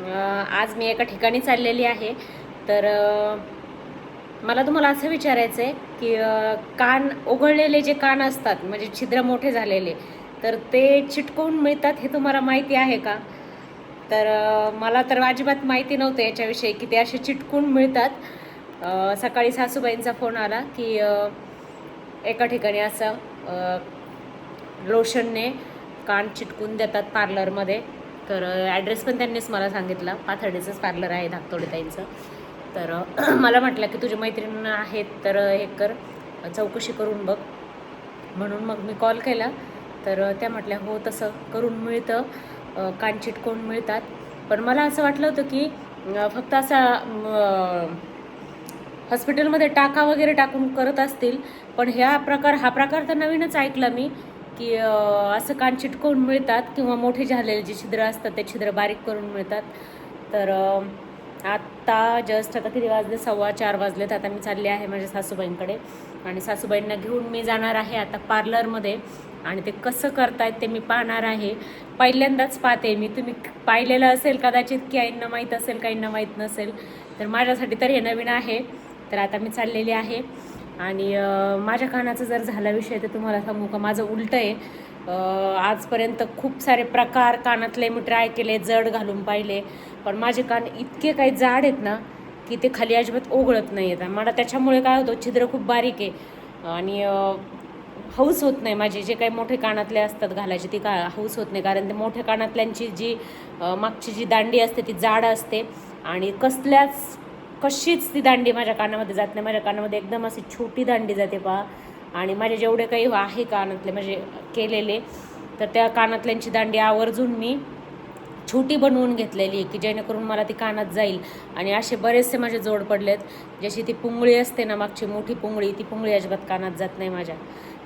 आज मी एका ठिकाणी चाललेली आहे. तर मला तुम्हाला असं विचारायचं आहे की कान उघडलेले जे कान असतात म्हणजे छिद्र मोठे झालेले तर ते चिटकवून मिळतात हे तुम्हाला माहिती आहे का? तर मला तर अजिबात माहिती नव्हतं याच्याविषयी की ते असे चिटकून मिळतात. सकाळी सासूबाईंचा फोन आला की एका ठिकाणी असं लोशनने कान चिटकून देतात पार्लरमध्ये तर ॲड्रेस पण त्यांनीच मला सांगितला. पाथर्डीचंच पार्लर आहे धाकतोडीताईंचं. तर मला म्हटलं की तुझ्या मैत्रीण आहेत तर हे कर. चौकशी करून बघ. म्हणून मग मी कॉल केला. तर त्या म्हटल्या हो तसं करून मिळतं. कानचिट कान मिळतात? पण मला असं वाटलं होतं की फक्त असा हॉस्पिटलमध्ये टाका वगैरे टाकून करत असतील. पण ह्या प्रकार हा प्रकार तर नवीनच ऐकला मी. की असं कान चिटकवून मिळतात किंवा मोठे झालेले जे छिद्र असतात ते छिद्र बारीक करून मिळतात. तर आत्ता जस्ट आता किती वाजले? सव्वा चार वाजलेत. आता मी चालले आहे माझ्या सासूबाईंकडे. आणि सासूबाईंना घेऊन मी जाणार आहे आता पार्लरमध्ये. आणि ते कसं करतायत ते मी पाहणार आहे. पहिल्यांदाच पाहते मी. तुम्ही पाहिलेलं असेल कदाचित की आईंना माहीत असेल काहींना माहीत नसेल. तर माझ्यासाठी तर हे नवीन आहे. तर आता मी चाललेली आहे. आणि माझ्या कानाचं जर झाला विषय तर तुम्हाला सांगू का? माझं उलटं आहे. आजपर्यंत खूप सारे प्रकार कानातले मी ट्राय केले जड घालून पाहिले. पण माझे कान इतके काही जाड आहेत ना की ते खाली अजिबात ओघळत नाही आहेत मला त्याच्यामुळे काय होतं छिद्र खूप बारीक आहे. आणि हौस होत नाही माझे. जे काही मोठे कानातले असतात घालायचे ती का हौस होत नाही. कारण ते मोठ्या कानातल्यांची जी मागची जी दांडी असते ती जाड असते. आणि कसल्याच कशीच ती दांडी माझ्या कानामध्ये जात नाही. माझ्या कानामध्ये एकदम अशी छोटी दांडी जाते पहा. आणि माझे जेवढे काही आहे कानातले म्हणजे केलेले तर त्या कानातल्यांची दांडी आवर्जून मी छोटी बनवून घेतलेली आहे की जेणेकरून मला ती कानात जाईल. आणि असे बरेचसे माझे जोड पडलेत जशी ती पुंगळी असते ना मागची मोठी पुंगळी ती पुंगळी अजिबात कानात जात नाही माझ्या.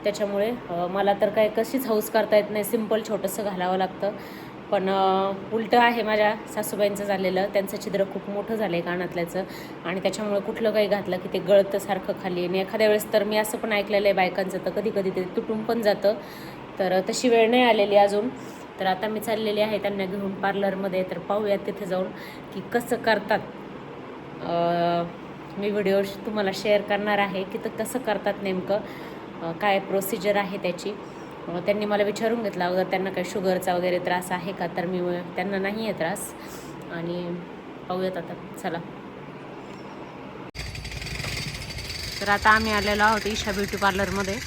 त्याच्यामुळे मला तर काय कशीच हौस करता येत नाही सिंपल छोटंसं घालावं लागतं. पण उलटं आहे माझ्या सासूबाईंचं झालेलं. त्यांचं छिद्र खूप मोठं झालं आहे कानातल्याचं. आणि त्याच्यामुळे कुठलं काही घातलं की ते गळतं सारखं खाली आणि एखाद्या वेळेस तर मी असं पण ऐकलेलं आहे बायकांचं तर कधी कधी ते तुटून पण जातं. तर तशी वेळ नाही आलेली अजून. तर आता मी चाललेली आहे त्यांना घेऊन पार्लरमध्ये. तर पाहूयात तिथे जाऊन की कसं करतात. मी व्हिडिओ तुम्हाला शेअर करणार आहे की तर कसं करतात नेमकं. काय प्रोसिजर आहे त्याची. मग त्यांनी मला विचारून घेतलं अगोदर त्यांना काही शुगरचा वगैरे त्रास आहे का? तर मी त्यांना नाही आहे त्रास. आणि पाहूयात आता चला. तर आता आम्ही आलेलो आहोत ईशा ब्युटी पार्लरमध्ये.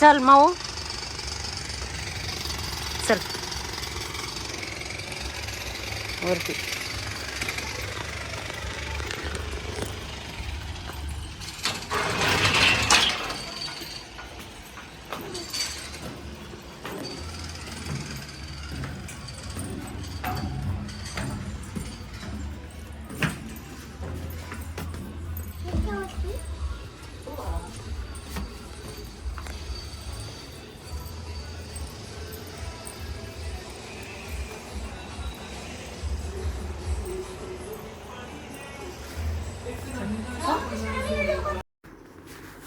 चल माऊ. चल. वरती.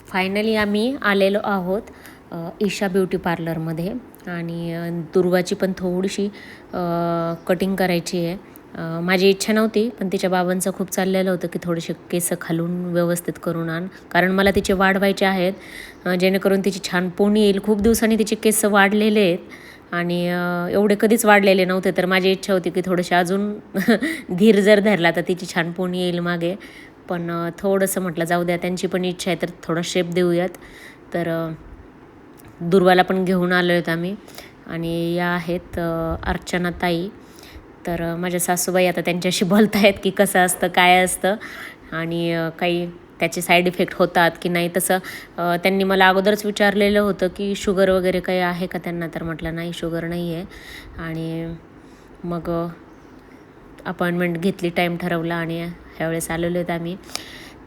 फायनली आम्ही आलेलो आहोत ईशा ब्युटी पार्लरमध्ये. आणि दुर्गाची पण थोडीशी कटिंग करायची आहे. माझी इच्छा नव्हती पण तिच्या बाबांचं खूप चाललेलं होतं की थोडेसे केस खालून व्यवस्थित करून आण. कारण मला तिचे वाढवायचे आहेत जेणेकरून तिची छान पोणी येईल. खूप दिवसांनी तिचे केस वाढलेले आहेत. आणि एवढे कधीच वाढलेले नव्हते तर माझी इच्छा होती की थोडेसे अजून धीर जर धरला तर तिची छान पोणी येईल मागे. पण थोडंसं म्हटलं जाऊ द्या त्यांची पण इच्छा आहे तर थोडा शेप देऊयात. तर दुर्वाला पण घेऊन आलो आहेत आम्ही. आणि या आहेत अर्चना ताई. तर माझ्या सासूबाई आता त्यांच्याशी बोलत आहेत की कसं असतं काय असतं. आणि काही त्याचे साईड इफेक्ट होतात की नाही. तसं त्यांनी मला अगोदरच विचारलेलं होतं की शुगर वगैरे काही आहे का त्यांना? तर म्हटलं नाही शुगर नाही आहे आणि मग अपॉइंटमेंट घेतली टाईम ठरवला आणि त्यावेळेस आलेलो आहेत आम्ही.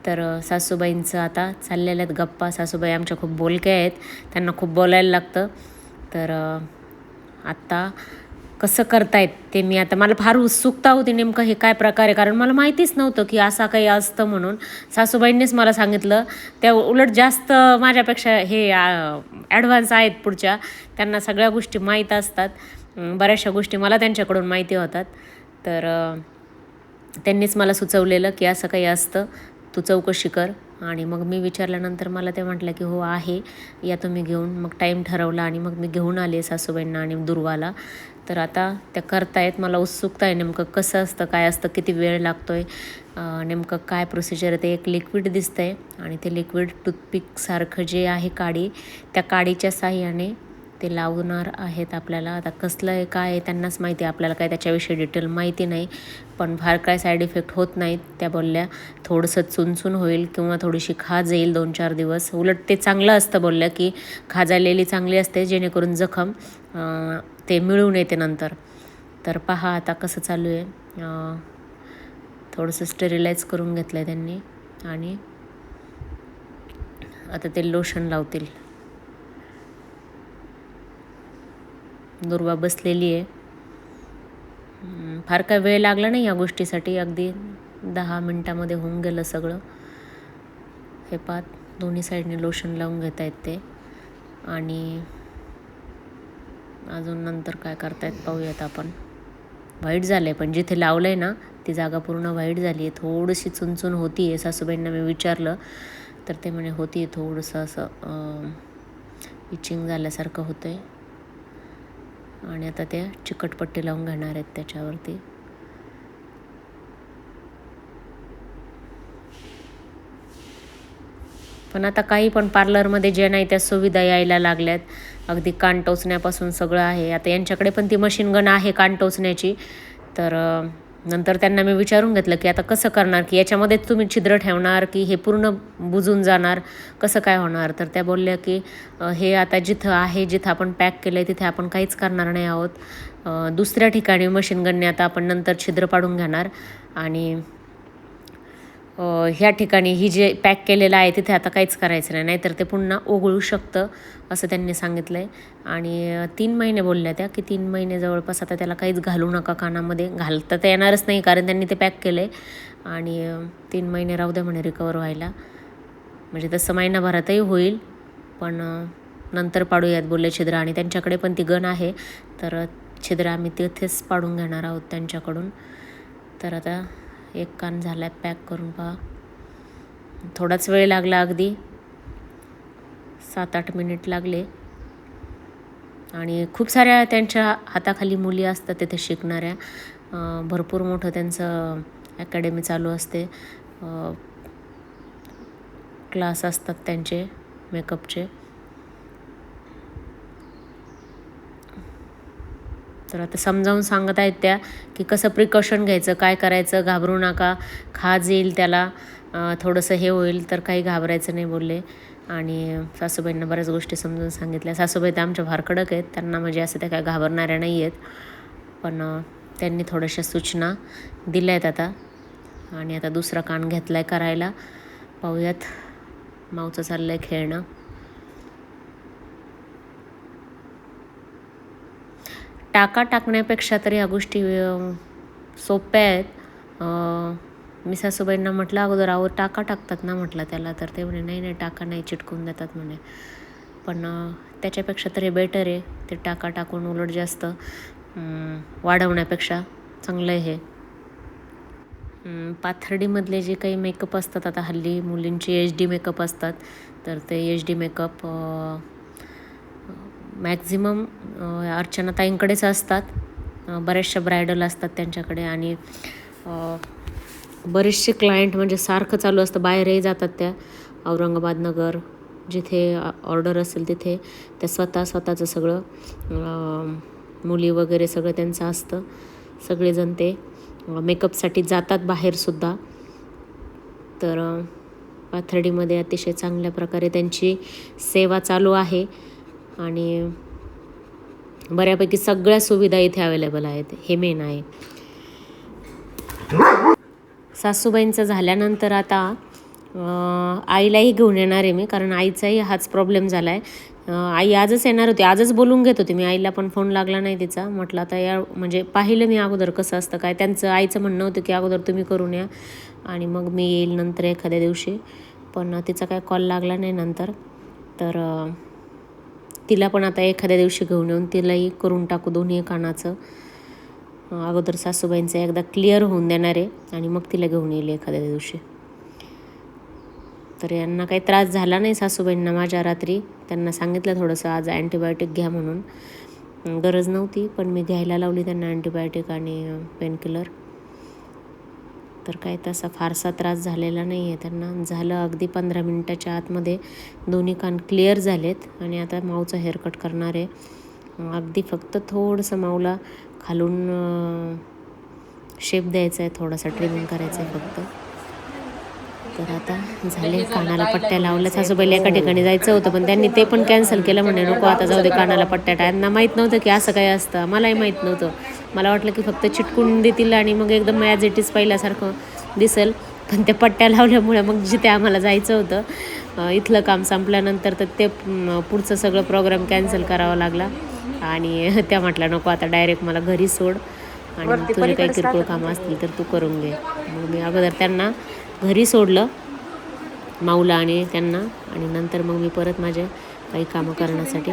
तर सासूबाईंचं आता चाललेल्या आहेत गप्पा. सासूबाई आमच्या खूप बोलक्या आहेत. त्यांना खूप बोलायला लागतं. तर आत्ता कसं करतायत ते मी आता मला फार उत्सुकता होती नेमकं हे काय प्रकार आहे. कारण मला माहितीच नव्हतं की असा काही असतं म्हणून. सासूबाईंनीच मला सांगितलं. त्या उलट जास्त माझ्यापेक्षा हे ॲडव्हान्स आहेत पुढच्या. त्यांना सगळ्या गोष्टी माहीत असतात. बऱ्याचशा गोष्टी मला त्यांच्याकडून माहिती होतात. तर त्यांनीच मला सुचवलेलं की असं काही असतं तू चौकशी कर. आणि मग मी विचारल्यानंतर मला ते म्हटलं की हो आहे. या तुम्ही घेऊन. मग टाईम ठरवला आणि मग मी घेऊन आले सासूबाईंना आणि दुर्वाला. तर आता त्या करतायत. मला उत्सुकता आहे नेमकं कसं असतं काय असतं किती वेळ लागतो आहे नेमकं काय प्रोसिजर आहे ते. एक लिक्विड दिसतं आहे आणि ते लिक्विड टूथपिकसारखं जे आहे काडी त्या काडीच्या साह्याने ते लावणार आहेत आपल्याला. आता कसलं आहे काय आहे त्यांनाच माहिती आहे. आपल्याला काय त्याच्याविषयी डिटेल माहिती नाही. पण फार काय साईड इफेक्ट होत नाहीत. त्या बोलल्या थोडंसं चुनचुन होईल किंवा थोडीशी खाज येईल दोन चार दिवस. उलट ते चांगलं असतं बोलल्या की खाजालेली चांगली असते जेणेकरून जखम ते मिळून येते नंतर. तर पहा आता कसं चालू आहे. थोडंसं स्टेरिलाइज करून घेतलं आहे त्यांनी आणि आता ते लोशन लावतील. दुर्वा बसलेली आहे. फार काय वेळ लागला नाही या गोष्टीसाठी. अगदी दहा मिनटामध्ये होऊन गेलं सगळं. हे पात दोन्ही साईडने लोशन लावून घेत आहेत ते. आणि अजून नंतर काय करतायत पाहूयात आपण. व्हाईट झालं आहे पण जिथे लावलं आहे ना ती जागा पूर्ण व्हाईट झाली आहे थोडीशी चुनचुन होती आहे सासूबाईंना मी विचारलं तर ते म्हणे होती आहे थोडंसं असं इचिंग झाल्यासारखं होतं आहे आणि आता त्या चिकटपट्टी लावून घेणार आहेत त्याच्यावरती. पण आता काही पण पार्लरमध्ये जे नाही त्या सुविधा यायला लागल्यात. अगदी कान टोचण्यापासून सगळं आहे. आता यांच्याकडे पण ती मशीन गण आहे कान टोचण्याची. तर नंतर त्यांना मी विचारून घेतलं की आता कसं करणार की याच्यामध्येच तुम्ही छिद्र ठेवणार की हे पूर्ण बुजून जाणार कसं काय होणार? तर त्या बोलल्या की हे आता जिथं आहे जिथं आपण पॅक केलं आहे तिथे आपण काहीच करणार नाही आहोत. दुसऱ्या ठिकाणी मशीन आता आपण नंतर छिद्र पाडून घेणार आणि ह्या ठिकाणी ही जे पॅक केलेलं आहे तिथे आता काहीच करायचं नाही. नाहीतर ते पुन्हा ओघळू शकतं असं त्यांनी सांगितलं आहे आणि तीन महिने बोलल्या त्या की तीन महिने जवळपास आता त्याला काहीच घालू नका कानामध्ये. घालता तर येणारच नाही कारण त्यांनी ते पॅक केलं आहे आणि तीन महिने राहू द्या म्हणे रिकवर व्हायला. म्हणजे तसं महिनाभरातही होईल पण नंतर पाडूयात बोलले छिद्र. आणि त्यांच्याकडे पण ती गण आहे. तर छिद्र आम्ही तिथेच पाडून घेणार आहोत त्यांच्याकडून. तर आता एक कान झाला आहे पॅक करून पहा. थोडाच वेळ लागला अगदी. सात आठ मिनिट लागले. आणि खूप साऱ्या त्यांच्या हाताखाली मुली असतात तिथे शिकणाऱ्या. भरपूर मोठं त्यांचं अकॅडमी चालू असते. क्लास असतात त्यांचे मेकअपचे तर आता समजावून सांगत आहेत त्या की कसं प्रिकॉशन घ्यायचं काय करायचं घाबरू नका. खाज येईल त्याला. थोडंसं हे होईल तर काही घाबरायचं नाही बोलले. आणि सासूबाईंना बऱ्याच गोष्टी समजून सांगितल्या. सासूबाई तर आमच्या फार कडक आहेत. त्यांना म्हणजे असं त्या काय घाबरणाऱ्या नाही आहेत. पण त्यांनी थोड्याशा सूचना दिल्या आहेत आता. आणि आता दुसरा कान घेतला आहे करायला. पाहूयात. माऊचं चाललं आहे खेळणं. टाका टाकण्यापेक्षा तर ह्या गोष्टी सोप्या आहेत. मी सासूबाईंना म्हटलं अगोदर अहो टाका टाकतात ना म्हटलं त्याला. तर ते म्हणे नाही नाही टाका नाही चिटकून देतात म्हणे. पण त्याच्यापेक्षा तरी बेटर आहे. ते टाका टाकून उलट जास्त वाढवण्यापेक्षा चांगलं आहे हे. पाथर्डीमधले जे काही मेकअप असतात आता हल्ली मुलींचे एच डी मेकअप असतात तर ते एच डी मेकअप मॅक्झिमम अर्चनाताईंकडेच असतात. बऱ्याचशा ब्रायडल असतात त्यांच्याकडे आणि बरेचसे क्लायंट म्हणजे सारखं चालू असतं. बाहेरही जातात त्या औरंगाबाद नगर जिथे ऑर्डर असेल तिथे त्या स्वतः स्वतःचं सगळं मुली वगैरे सगळं त्यांचं असतं. सगळेजण ते मेकअपसाठी जातात बाहेरसुद्धा तर पाथर्डीमध्ये अतिशय चांगल्या प्रकारे त्यांची सेवा चालू आहे. आणि बऱ्यापैकी सगळ्या सुविधा इथे अवेलेबल आहेत. हे मेन आहे. सासूबाईंचं झाल्यानंतर आता आईलाही घेऊन येणार आहे मी कारण आईचाही हाच प्रॉब्लेम झाला आहे आई आजच येणार होती. आजच बोलून घेत होती. मी आईला पण फोन लागला नाही तिचा. म्हटलं आता या म्हणजे पाहिलं मी अगोदर कसं असतं काय. त्यांचं आईचं म्हणणं होतं की अगोदर तुम्ही करून या. आणि मग मी येईल नंतर एखाद्या दिवशी. पण तिचा काय कॉल लागला नाही नंतर. तर तिला पण आता एखाद्या दिवशी घेऊन येऊन तिलाही करून टाकू दोन्ही कानाचं. अगोदर सासूबाईंचं एकदा क्लिअर होऊन देणार आहे आणि मग तिला घेऊन येईल एखाद्या दिवशी. तर यांना काही त्रास झाला नाही सासूबाईंना माझ्या रात्री. त्यांना सांगितलं थोडंसं आज अँटीबायोटिक घ्या म्हणून. गरज नव्हती पण मी घ्यायला लावली त्यांना अँटीबायोटिक आणि पेनकिलर तर काय तसा फारसा त्रास झालेला नाही आहे. त्यांना झालं अगदी पंधरा मिनटाच्या आतमध्ये दोन्ही कान क्लिअर झालेत आणि आता माऊचा हेअरकट करणार आहे. अगदी फक्त थोडंसं माऊला खालून शेप द्यायचा आहे थोडासा ट्रिमिंग करायचं आहे फक्त. तर आता झाले कानाला पट्ट्या लावल्या सासूबाईला एका ठिकाणी जायचं होतं पण त्यांनी ते पण कॅन्सल केलं म्हणे. नको आता जाऊ दे कानाला पट्ट्या त्यांना माहीत नव्हतं की असं काही असतं. मलाही माहीत नव्हतं. मला वाटलं की फक्त चिटकून देतील आणि मग एकदम ॲज इट इज पहिल्यासारखं दिसेल. पण त्या पट्ट्या लावल्यामुळे मग जिथे आम्हाला जायचं होतं इथलं काम संपल्यानंतर तर ते पुढचं सगळं प्रोग्राम कॅन्सल करावा लागला. आणि त्या म्हटल्या नको आता डायरेक्ट मला घरी सोड. आणि मग तुझे काही किरकोळ कामं असतील तर तू करून घे. मग मी अगोदर त्यांना घरी सोडलं माऊला आणि त्यांना. आणि नंतर मग मी परत माझ्या काही कामं करण्यासाठी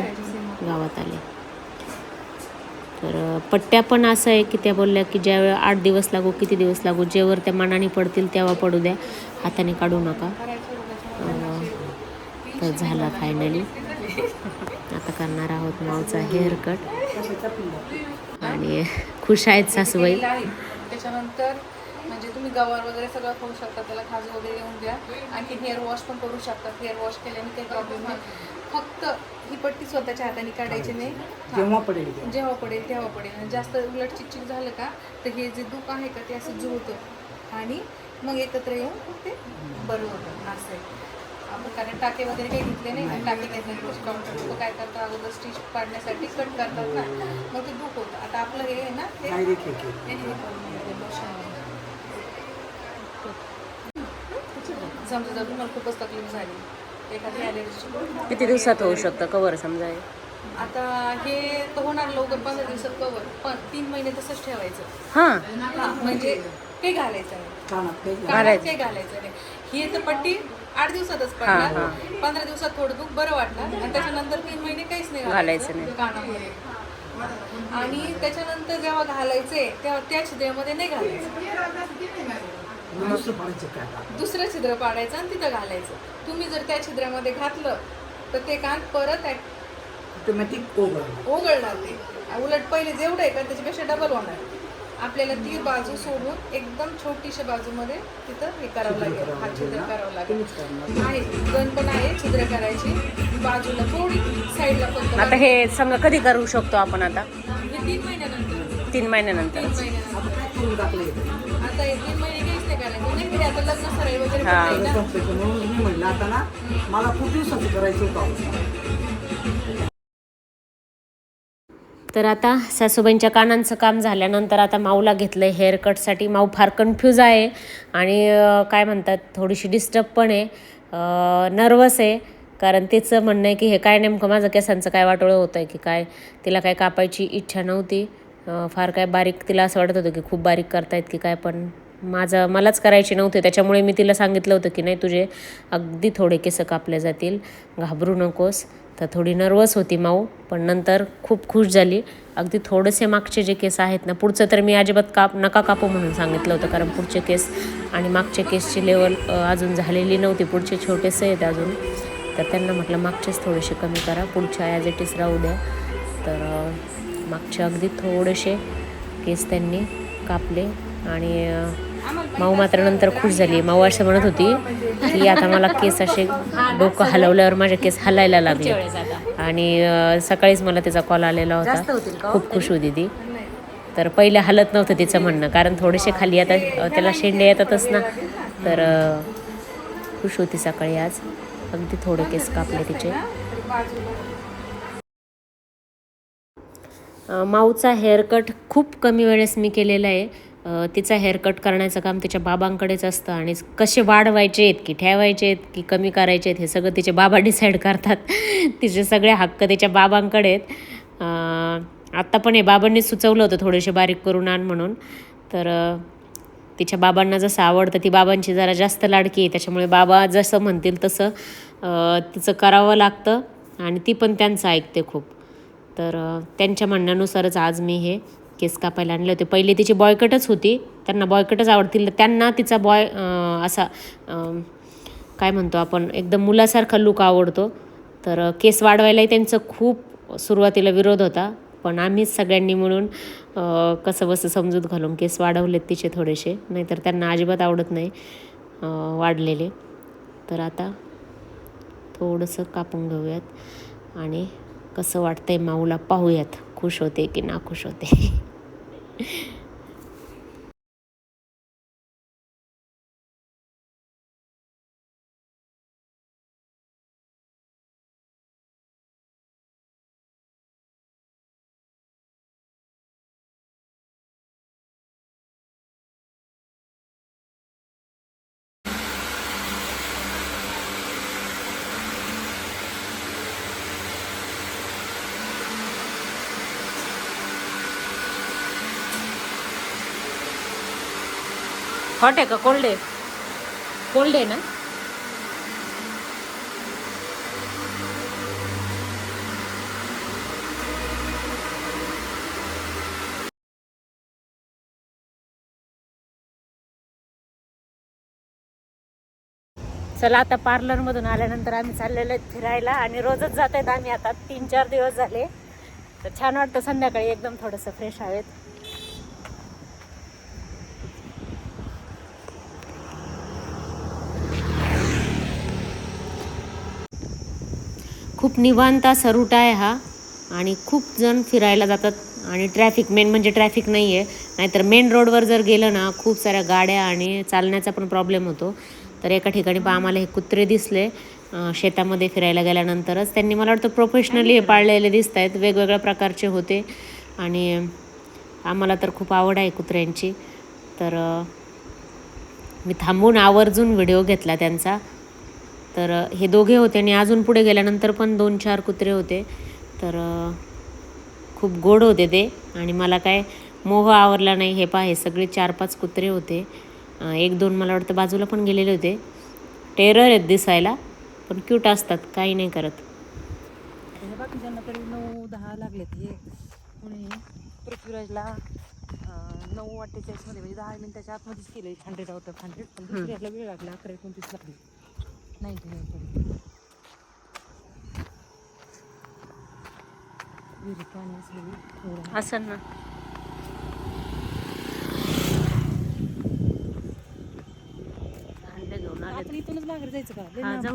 गावात आले. तर पट्ट्या पण असं आहे की त्या बोलल्या की ज्यावेळी आठ दिवस लागू किती दिवस लागू जेवर त्या मनाने पडतील तेव्हा पडू द्या. हाताने काढू नका. तर झाला फायनली आता करणार आहोत मावचा हेअर कट आणि खुश आहेत सासूबाई. त्याच्यानंतर म्हणजे तुम्ही गवार वगैरे सगळं खाऊ शकता त्याला खाजू वगैरे येऊन द्या. आणखी हेअर वॉश पण करू शकता. हेअर वॉश केल्याने काही प्रॉब्लेम नाही. फक्त ही पट्टी स्वतःच्या हाताने काढायची नाही. जेव्हा पडेल तेव्हा. जेव्हा पडेल तेव्हा पडेल. आणि जास्त उलट चिकचिक झालं का तर हे जे दुख आहे का ते असं जुळतं. आणि मग एकत्र येऊन ते बरं होतं. असं आहे. आपण कारण टाके वगैरे काही घेतले नाही. टाके घेतले डॉक्टर लोक काय करतात? अगोदर स्टिच पाडण्यासाठी कट करतात ना. मग ते दुख होतं. आता आपलं हे आहे ना ते नाही देखील केलं. त्याने हे करून घेतलं, lotion ने. समजा जर तुम्हाला खूपच तकलीफ झाली एखादी ॲलर्जी किती दिवसात होऊ शकतं कवर समजा हे? आता हे तर होणार लवकर पंधरा दिवसात कवर पण तीन महिने तसंच ठेवायचं. हां. हा म्हणजे काही घालायचं कानात काही कानात काही घालायचं नाही. ही तर पट्टी आठ दिवसातच हा, पडणार. पंधरा दिवसात थोडं दुख बरं वाटणार. आणि त्याच्यानंतर तीन महिने काहीच नाही घालायचं नाही. कानामध्ये. आणि त्याच्यानंतर जेव्हा घालायचे तेव्हा त्या छिद्रामध्ये नाही घालायचं. दुसरं छिद्र पाडायचं आणि तिथं घालायचं. तुम्ही जर त्या छिद्रामध्ये घातलं तर ते कान परत ऑटोमॅटिक ओघळ ओघळणार. ते उलट पहिले जेवढं आहे का त्याच्यापेक्षा डबल होणार आपल्याला ती बाजू सोडून एकदम छोटीशा बाजूमध्ये तिथं हे करावं लागेल. हा छिद्र करावं लागेल. आहे गण पण आहे छिद्र करायची. बाजूला थोडी साईडला फक्त आता हे समजा कधी करू शकतो आपण आता? हे तीन महिन्यानंतर. तीन महिन्यानंतर. आता हे तीन करायचं नाही आता लग्न सराई वगैरे हा. पण नाही ना. संपलं. म्हणून मी म्हणलं आता ना मला खूप दिवसाचं करायचं होतं तर आता सासूबाईंच्या कानांचं काम झाल्यानंतर आता माऊला घेतलं आहे हेअर कटसाठी माऊ फार कन्फ्यूज आहे आणि अं, काय म्हणतात थोडीशी डिस्टर्ब पण आहे नर्वस आहे कारण तिचं म्हणणं आहे की हे काय नेमकं माझं केसांचं काय वाटोळं होतं आहे की काय तिला काय कापायची इच्छा नव्हती अं, फार काय बारीक तिला असं वाटत होतं की खूप बारीक करतायत की काय पण माझं मलाच करायचे नव्हती. त्याच्यामुळे मी तिला सांगितलं होतं की नाही तुझे अगदी थोडे केस कापले जातील. घाबरू नकोस. तर थोडी नर्वस होती माऊ पण नंतर खूप खुश झाली. अगदी थोडेसे मागचे जे केस आहेत ना पुढचं तर मी अजिबात काप नका कापू म्हणून सांगितलं होतं कारण पुढचे केस आणि मागच्या केसची लेवल अजून झालेली नव्हती. पुढचे छोटेसे आहेत अजून. तर त्यांना म्हटलं मागचेच थोडेसे कमी करा. पुढच्या ॲज इट इज राहू द्या. तर मागचे अगदी थोडेसे केस त्यांनी कापले आणि माऊ मात्र नंतर खुश झाली. माऊ असं म्हणत होती की आता मला केस असे डोकं हलवल्यावर माझे केस हलायला लागले. आणि सकाळीच मला तिचा कॉल आलेला होता. खूप खुश होती ती. तर पहिले हलत नव्हतं तिचं म्हणणं. कारण थोडेसे खाली आता त्याला शेंडे येतातच ना. तर खुश होती सकाळी आज. अगदी थोडे केस कापले तिचे. माऊचा हेअरकट खूप कमी वेळेस मी केलेला आहे. तिचा हेअरकट करण्याचं काम तिच्या बाबांकडेच असतं आणि कसे वाढवायचे आहेत की ठेवायचे आहेत की कमी करायचे आहेत हे सगळं तिचे बाबा डिसाईड करतात. तिचे सगळे हक्क तिच्या बाबांकडे आहेत. आत्ता पण हे बाबांनी सुचवलं होतं थोडेसे बारीक करून आण म्हणून. तर तिच्या बाबांना जसं आवडतं ती बाबांची जरा जास्त लाडकी आहे. त्याच्यामुळे बाबा जसं म्हणतील तसं तिचं करावं लागतं आणि ती पण त्यांचं ऐकते खूप. तर त्यांच्या म्हणण्यानुसारच आज मी हे केस कापायला आणले होते. पहिले तिची बॉयकटच होती. त्यांना बॉयकटच आवडतील. त्यांना तिचा बॉय असा काय म्हणतो आपण एकदम मुलासारखा लुक आवडतो. तर केस वाढवायलाही त्यांचं खूप सुरुवातीला विरोध होता. पण आम्हीच सगळ्यांनी मिळून कसं बसं समजूत घालून केस वाढवलेत तिचे थोडेसे. नाहीतर त्यांना अजिबात आवडत नाही वाढलेले. तर आता थोडंसं कापून घेऊयात. आणि कसं वाटतंय माऊला पाहूयात. खुश होते की ना खुश होते हॉट आहे का? कोल्ड आहे. कोल्ड आहे ना? चला आता पार्लरमधून आल्यानंतर आम्ही चाललेलो आहेत फिरायला आणि रोजच जात आहेत आम्ही आता. तीन चार दिवस झाले. तर छान वाटतं संध्याकाळी. एकदम थोडंसं फ्रेश हवेत. निवांत असा रूट आहे हा. आणि खूप जण फिरायला जातात. आणि ट्रॅफिक मेन म्हणजे ट्रॅफिक नाही आहे नाहीतर मेन रोडवर जर गेलं ना खूप साऱ्या गाड्या आणि चालण्याचा पण प्रॉब्लेम होतो. तर एका ठिकाणी पण आम्हाला हे कुत्रे दिसले. शेतामध्ये फिरायला गेल्यानंतरच त्यांनी मला वाटतं प्रोफेशनली हे पाळलेले दिसत आहेत वेगवेगळ्या प्रकारचे होते. आणि आम्हाला तर खूप आवड आहे कुत्र्यांची. तर मी थांबून आवर्जून व्हिडिओ घेतला त्यांचा. तर हे दोघे होते आणि अजून पुढे गेल्यानंतर पण दोन चार कुत्रे होते. तर खूप गोड होते ते. आणि मला काय मोह आवरला नाही. हे पहा हे सगळे चार पाच कुत्रे होते. एक दोन मला वाटतं बाजूला पण गेलेले होते. टेरर आहेत दिसायला पण क्यूट असतात काही नाही करत. बाकीच्यांना तरी नऊ दहा लागलेत हे. पुणे पृथ्वीराजला नऊ अठ्ठेचाळीसमध्ये म्हणजे दहा मिनिटाच्या आतमध्येच केलं हंड्रेड आउट ऑफ हंड्रेड पण वेळ लागला अकरा एकोणतीस लागली. असलेली एवढं असं ना. घेऊन आले इथूनच मागे जायचं का.